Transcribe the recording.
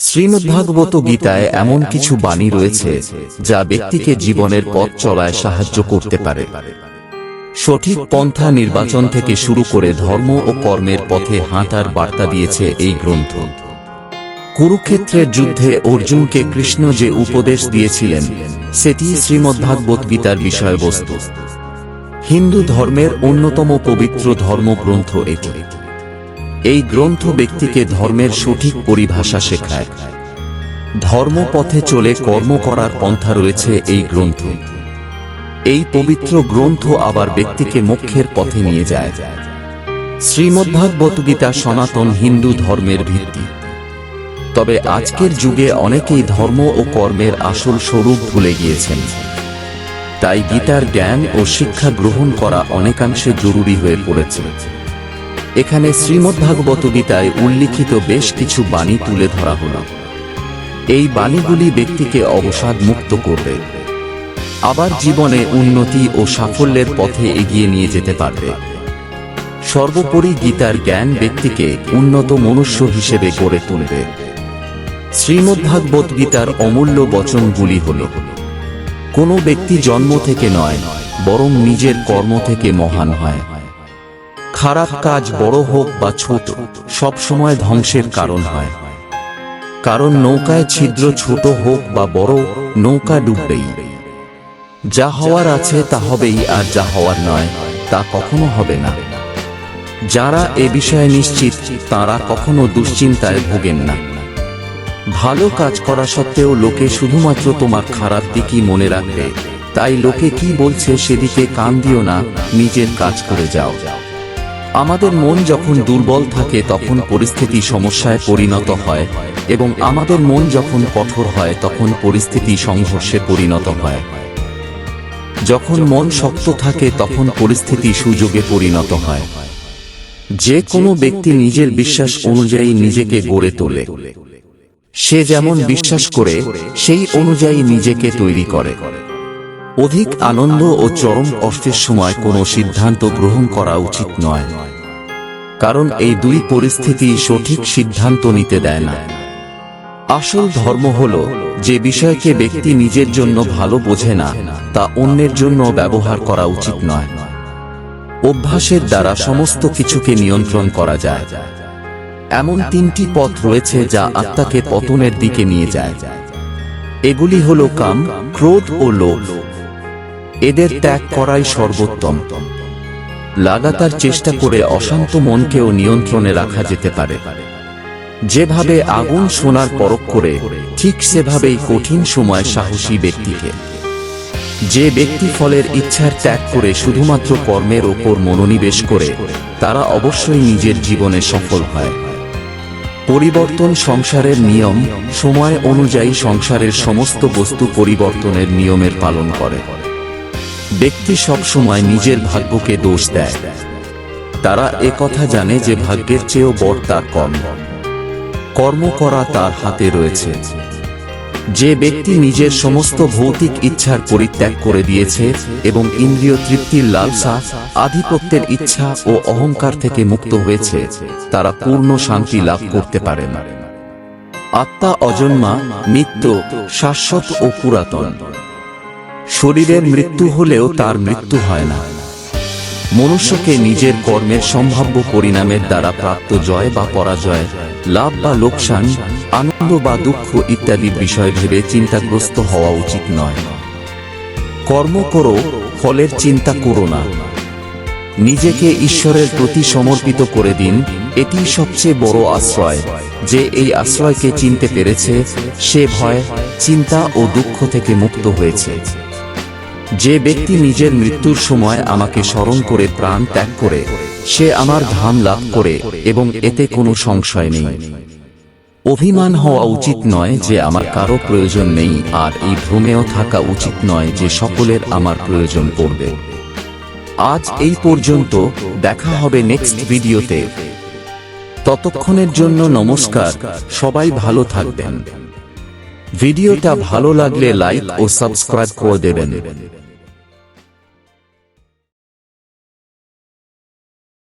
শ্রীমদ্ভাগবত গীতায় এমন কিছু বাণী রয়েছে যা ব্যক্তিকে জীবনের পথ চলায় সাহায্য করতে পারে। সঠিক পন্থা নির্বাচন থেকে শুরু করে ধর্ম ও কর্মের পথে হাঁটার বার্তা দিয়েছে এই গ্রন্থ। কুরুক্ষেত্রের যুদ্ধে অর্জুনকে কৃষ্ণ যে উপদেশ দিয়েছিলেন সেটি শ্রীমদ্ভাগবত গীতার বিষয়বস্তু। হিন্দু ধর্মের অন্যতম পবিত্র ধর্মগ্রন্থ এটি। এই গ্রন্থ ব্যক্তিকে ধর্মের সঠিক পরিভাষা শেখায়। ধর্মপথে চলে কর্ম করার পন্থা রয়েছে এই গ্রন্থ। এই পবিত্র গ্রন্থ আবার ব্যক্তিকে মোক্ষের পথে নিয়ে যায়। শ্রীমদ্ভাগবত গীতা সনাতন হিন্দু ধর্মের ভিত্তি। তবে আজকের যুগে অনেকেই ধর্ম ও কর্মের আসল স্বরূপ ভুলে গিয়েছেন। তাই গীতার জ্ঞান ও শিক্ষা গ্রহণ করা অনেকাংশে জরুরি হয়ে পড়েছে। এখানে শ্রীমদ্ভাগবত গীতায় উল্লিখিত বেশ কিছু বাণী তুলে ধরা হল। এই বাণীগুলি ব্যক্তিকে অবসাদ মুক্ত করবে। আবার জীবনে উন্নতি ও সাফল্যের পথে এগিয়ে নিয়ে যেতে পারবে। সর্বোপরি গীতার জ্ঞান ব্যক্তিকে উন্নত মনুষ্য হিসেবে গড়ে তুলবে। শ্রীমদ্ভাগবত গীতার অমূল্য বচনগুলি হল, কোনো ব্যক্তি জন্ম থেকে নয়, বরং নিজের কর্ম থেকে মহান হয়। খারাপ কাজ বড় হোক বা ছোট, সব সময় ধ্বংসের কারণ হয়। কারণ নৌকায় ছিদ্র ছোট হোক বা বড়, নৌকা ডুববেই। যা হওয়ার আছে তা হবেই আর যা হওয়ার নয়, তা কখনো হবে না। যারা এ বিষয়ে নিশ্চিত, তারা কখনো দুশ্চিন্তায় ভোগেন না। ভালো কাজ করা সত্ত্বেও লোকে শুধুমাত্র তোমার খারাপ দিকই মনে রাখবে। তাই লোকে কি বলছে সেদিকে কান দিও না, নিজের কাজ করে যাও। আমাদের মন যখন দুর্বল থাকে তখন পরিস্থিতি সমস্যায় পরিণত হয়, এবং আমাদের মন যখন কঠোর হয় তখন পরিস্থিতি সংঘর্ষে পরিণত হয়। যখন মন শক্ত থাকে তখন পরিস্থিতি সুযোগে পরিণত হয়। যে কোনো ব্যক্তি নিজের বিশ্বাস অনুযায়ী নিজেকে গড়ে তোলে। সে যেমন বিশ্বাস করে, সেই অনুযায়ী নিজেকে তৈরি করে। অধিক আনন্দ ও চরম কষ্টের সময় কোনো সিদ্ধান্ত গ্রহণ করা উচিত নয়। কারণ এই দুই পরিস্থিতি সঠিক সিদ্ধান্ত নিতে দেয় না। আসল ধর্ম হল যে বিষয়কে ব্যক্তি নিজের জন্য ভালো বোঝে না তা অন্যের জন্য ব্যবহার করা উচিত নয়। অভ্যাসের দ্বারা সমস্ত কিছুকে নিয়ন্ত্রণ করা যায়। এমন তিনটি পথ রয়েছে যা আত্মাকে পতনের দিকে নিয়ে যায়। এগুলি হল কাম ক্রোধ ও লোভ এদের ত্যাগ করাই সর্বোত্তম। লাগাতার চেষ্টা করে অশান্ত মনকেও নিয়ন্ত্রণে রাখা যেতে পারে। যেভাবে আগুন সোনার পরক করে, ঠিক সেভাবেই কঠিন সময় সাহসী ব্যক্তিকে। যে ব্যক্তি ফলের ইচ্ছার ত্যাগ করে শুধুমাত্র কর্মের ওপর মনোনিবেশ করে, তারা অবশ্যই নিজের জীবনে সফল হয়। পরিবর্তন সংসারের নিয়ম, সময় অনুযায়ী সংসারের সমস্ত বস্তু পরিবর্তনের নিয়মের পালন করে। ব্যক্তি সব সময় নিজের ভাগ্যকে দোষ দেয়। তারা কথা জানে যে ভাগ্যের চেয়েও বড় তার কর্ম। কর্ম করা তার হাতে রয়েছে। যে ব্যক্তি নিজের সমস্ত ভৌতিক ইচ্ছার পরিত্যাগ করে দিয়েছে এবং ইন্দ্রিয় তৃপ্তির লালসা, আধিপত্যের ইচ্ছা ও অহংকার থেকে মুক্ত হয়েছে, তারা পূর্ণ শান্তি লাভ করতে পারে না। আত্মা অজন্মা, নিত্য, শাশ্বত ও পুরাতন। শরীরের মৃত্যু হলেও তার মৃত্যু হয় না। মনুষ্যকে নিজের কর্মের সম্ভাব্য পরিণামের দ্বারা প্রাপ্ত জয় বা পরাজয়, লাভ বা লোকসান, আনন্দ বা দুঃখ ইত্যাদি বিষয় ভেবে চিন্তাগ্রস্ত হওয়া উচিত নয়। কর্ম করো, ফলের চিন্তা করো না। নিজেকে ঈশ্বরের প্রতি সমর্পিত করে দিন এটি সবচেয়ে বড় আশ্রয়, যে এই আশ্রয়কে চিনতে পেরেছে, সে ভয়, চিন্তা ও দুঃখ থেকে মুক্ত হয়েছে। যে ব্যক্তি নিজের মৃত্যুর সময় আমাকে স্মরণ করে প্রাণ ত্যাগ করে, সে আমার ধাম লাভ করে এবং এতে কোনো সংশয় নেই। অভিমান হওয়া উচিত নয় যে আমার কারও প্রয়োজন নেই, আর এই ভ্রমেও থাকা উচিত নয় যে সকলের আমার প্রয়োজন পড়বে। আজ এই পর্যন্ত, দেখা হবে নেক্সট ভিডিওতে। ততক্ষণের জন্য নমস্কার, সবাই ভালো থাকবেন। ভিডিওটা ভালো লাগলে লাইক ও সাবস্ক্রাইব করে দেবেন।